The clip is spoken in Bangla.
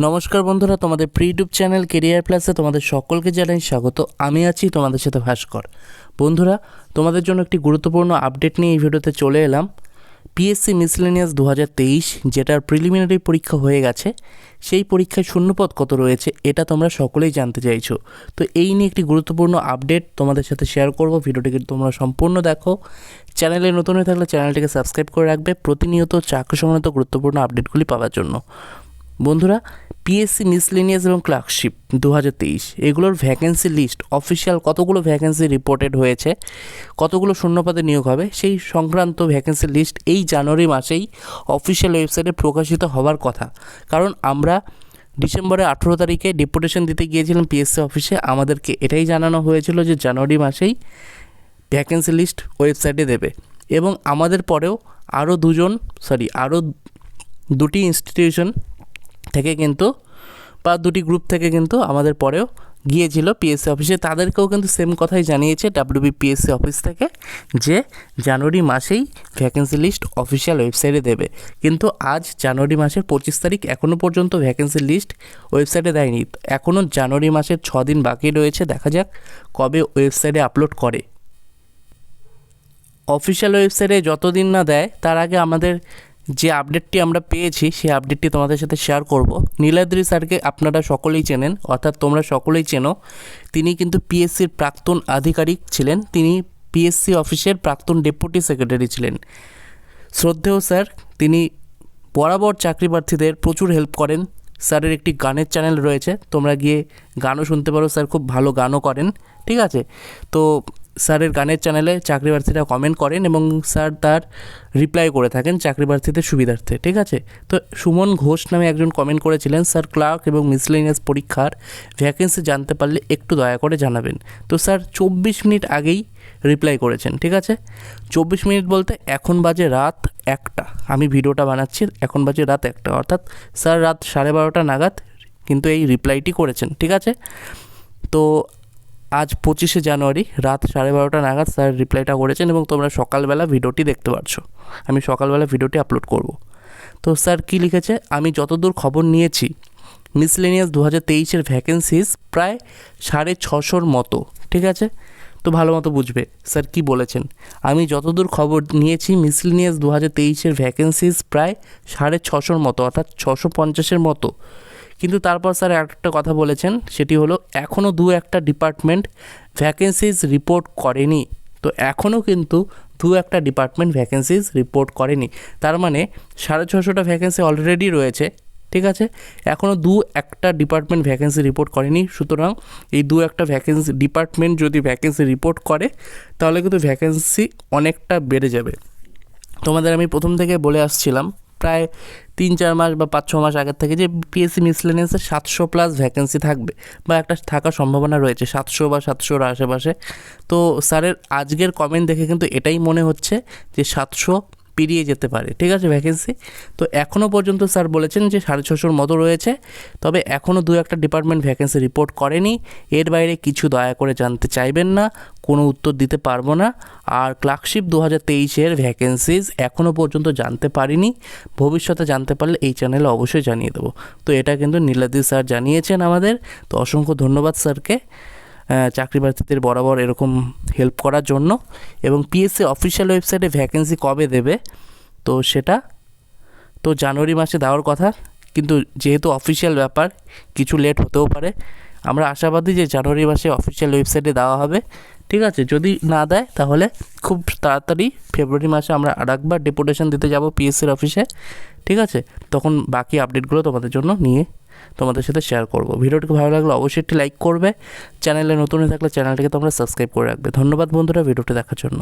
নমস্কার বন্ধুরা, তোমাদের প্রি ইউটিউব চ্যানেল কেরিয়ার প্লাসে তোমাদের সকলকে জানাই স্বাগত। আমি আছি তোমাদের সাথে ভাস্কর। বন্ধুরা, তোমাদের জন্য একটি গুরুত্বপূর্ণ আপডেট নিয়ে এই ভিডিওতে চলে এলাম। পিএসসি মিসলেনিয়াস দু হাজার তেইশ, যেটার প্রিলিমিনারি পরীক্ষা হয়ে গেছে, সেই পরীক্ষায় শূন্যপদ কত রয়েছে, এটা তোমরা সকলেই জানতে চাইছো। তো এই নিয়ে একটি গুরুত্বপূর্ণ আপডেট তোমাদের সাথে শেয়ার করব, ভিডিওটিকে তোমরা সম্পূর্ণ দেখো। চ্যানেলে নতুন হয়ে থাকলে চ্যানেলটিকে সাবস্ক্রাইব করে রাখবে, প্রতিনিয়ত চাকরি সংক্রান্ত গুরুত্বপূর্ণ আপডেটগুলি পাওয়ার জন্য। বন্ধুরা পিএসসি মিসলেনিয়াস এবং ক্লার্কশিপ দু হাজার তেইশ, এগুলোর ভ্যাকেন্সি লিস্ট অফিসিয়াল কতগুলো ভ্যাকেন্সি রিপোর্টেড হয়েছে, কতগুলো শূন্যপদে নিয়োগ হবে, সেই সংক্রান্ত ভ্যাকেন্সি লিস্ট এই জানুয়ারি মাসেই অফিসিয়াল ওয়েবসাইটে প্রকাশিত হওয়ার কথা। কারণ আমরা ডিসেম্বরের আঠেরো তারিখে ডেপুটেশন দিতে গিয়েছিলাম পিএসসি অফিসে আমাদেরকে এটাই জানানো হয়েছিল যে জানুয়ারি মাসেই ভ্যাকেন্সি লিস্ট ওয়েবসাইটে দেবে। এবং আমাদের পরেও আরও দুজন সরি আরও দুটি ইনস্টিটিউশন থেকে কিন্তু বা দুটি গ্রুপ থেকে কিন্তু আমাদের পরেও গিয়েছিল পিএসসি অফিসে তাদেরকেও কিন্তু সেম কথাই জানিয়েছে ডাব্লিউবি পিএসসি অফিস থেকে যে জানুয়ারি মাসেই ভ্যাকেন্সি লিস্ট অফিসিয়াল ওয়েবসাইটে দেবে। কিন্তু আজ জানুয়ারি মাসের পঁচিশ তারিখ এখনও পর্যন্ত ভ্যাকেন্সি লিস্ট ওয়েবসাইটে দেয়নি। এখনও জানুয়ারি মাসের ছ দিন বাকি রয়েছে, দেখা যাক কবে ওয়েবসাইটে আপলোড করে। অফিসিয়াল ওয়েবসাইটে যতদিন না দেয়, তার আগে আমাদের যে আপডেটটি আমরা পেয়েছি, সেই আপডেটটি তোমাদের সাথে শেয়ার করব। নীলাদ্রি স্যারকে আপনারা সকলেই চেনেন, অর্থাৎ তোমরা সকলেই চেনো, তিনি কিন্তু পিএসসির প্রাক্তন আধিকারিক ছিলেন। তিনি পিএসসি অফিসের প্রাক্তন ডেপুটি সেক্রেটারি ছিলেন। শ্রদ্ধেয় স্যার, তিনি বরাবর চাকরি প্রার্থীদের প্রচুর হেল্প করেন। স্যারের একটি গানের চ্যানেল রয়েছে, তোমরা গিয়ে গানও শুনতে পারো। স্যার খুব ভালো গানও করেন, ঠিক আছে? তো স্যারের গানের চ্যানেলে চাকরি প্রার্থীরা কমেন্ট করেন এবং স্যার তার রিপ্লাই করে থাকেন চাকরি প্রার্থীদের সুবিধার্থে, ঠিক আছে? তো সুমন ঘোষ নামে একজন কমেন্ট করেছিলেন, স্যার ক্লার্ক এবং মিসলেনিয়াস পরীক্ষার ভ্যাকেন্সি জানতে পারলে একটু দয়া করে জানাবেন। তো স্যার চব্বিশ মিনিট আগেই রিপ্লাই করেছেন, ঠিক আছে? চব্বিশ মিনিট বলতে এখন বাজে রাত একটা, আমি ভিডিওটা বানাচ্ছি, এখন বাজে রাত একটা, অর্থাৎ স্যার রাত সাড়ে বারোটা নাগাদ কিন্তু এই রিপ্লাইটি করেছেন, ঠিক আছে? তো আজ পঁচিশে জানুয়ারি, রাত সাড়ে বারোটা নাগাদ স্যার রিপ্লাইটা করেছেন এবং তোমরা সকালবেলা ভিডিওটি দেখতে পারছ। আমি সকালবেলা ভিডিওটি আপলোড করব। তো স্যার কী লিখেছে? আমি যতদূর খবর নিয়েছি মিসলেনিয়াস দু হাজার তেইশের ভ্যাকেন্সিস প্রায় সাড়ে ছশোর মতো, ঠিক আছে? তো ভালো মতো বুঝবে স্যার কি বলেছেন। আমি যতদূর খবর নিয়েছি মিসলিনিয়াস দু হাজার তেইশের ভ্যাকেন্সিস প্রায় সাড়ে ছশোর মতো, অর্থাৎ ছশো পঞ্চাশের মতো। কিন্তু তারপর স্যার একটা কথা বলেছেন, সেটি হলো এখনও দু একটা ডিপার্টমেন্ট ভ্যাকেন্সিস রিপোর্ট করেনি। তো এখনও কিন্তু দু একটা ডিপার্টমেন্ট ভ্যাকেন্সিস রিপোর্ট করেনি। তার মানে সাড়ে ছশোটা ভ্যাকেন্সি অলরেডি রয়েছে, ঠিক আছে? এখনও দু একটা ডিপার্টমেন্ট ভ্যাকেন্সি রিপোর্ট করেনি। সুতরাং এই দু একটা ভ্যাকেন্সি ডিপার্টমেন্ট যদি ভ্যাকেন্সি রিপোর্ট করে, তাহলে কিন্তু ভ্যাকেন্সি অনেকটা বেড়ে যাবে। তোমাদের আমি প্রথম থেকে বলে আসছিলাম প্রায় তিন, চার মাস বা পাঁচ, ছ মাস আগের থেকে যে পিএসসি মিসলেনিয়াসে সাতশো প্লাস ভ্যাকেন্সি থাকবে বা একটা থাকার সম্ভাবনা রয়েছে, সাতশো বা সাতশোর আশেপাশে। তো স্যারের আজকের কমেন্ট দেখে কিন্তু এটাই মনে হচ্ছে যে সাতশো পেরিয়ে যেতে পারে, ঠিক আছে ভ্যাকেন্সি তো এখনও পর্যন্ত স্যার বলেছেন যে সাড়ে ছশোর মতো রয়েছে, তবে এখনও দু একটা ডিপার্টমেন্ট ভ্যাকেন্সি রিপোর্ট করেনি, এর বাইরে কিছু দয়া করে জানতে চাইবেন না, কোনো উত্তর দিতে পারব না, আর ক্লার্কশিপ দু হাজার তেইশের ভ্যাকেন্সিজ এখনও পর্যন্ত জানতে পারিনি, ভবিষ্যতে জানতে পারলে এই চ্যানেলে অবশ্যই জানিয়ে দেবো। তো এটা কিন্তু নীলাদি স্যার জানিয়েছেন আমাদের, তো অসংখ্য ধন্যবাদ স্যারকে। চাকরি প্রার্থীদের বরাবর এরকম হেল্প করার জন্য এবং পিএসসি অফিসিয়াল ওয়েবসাইটে ভ্যাকেন্সি কবে দেবে? তো সেটা তো জানুয়ারি মাসে দেওয়ার কথা, কিন্তু যেহেতু অফিসিয়াল ব্যাপার, কিছু লেট হতেও পারে। আমরা আশাবাদী যে জানুয়ারি মাসে অফিসিয়াল ওয়েবসাইটে দেওয়া হবে। ঠিক আছে? যদি না দেয়, তাহলে খুব তাড়াতাড়ি ফেব্রুয়ারি মাসে আমরা আর একবার ডেপুটেশন দিতে যাব পিএসসির অফিসে ঠিক আছে? তখন বাকি আপডেটগুলো তোমাদের জন্য নিয়ে তোমাদের সাথে শেয়ার করব। ভিডিওটিকে ভালো লাগলে অবশ্যই একটি লাইক করবে। চ্যানেলে নতুন হয়ে থাকলে চ্যানেলটিকে তোমরা সাবস্ক্রাইব করে রাখবে। ধন্যবাদ বন্ধুরা, ভিডিওটি দেখার জন্য।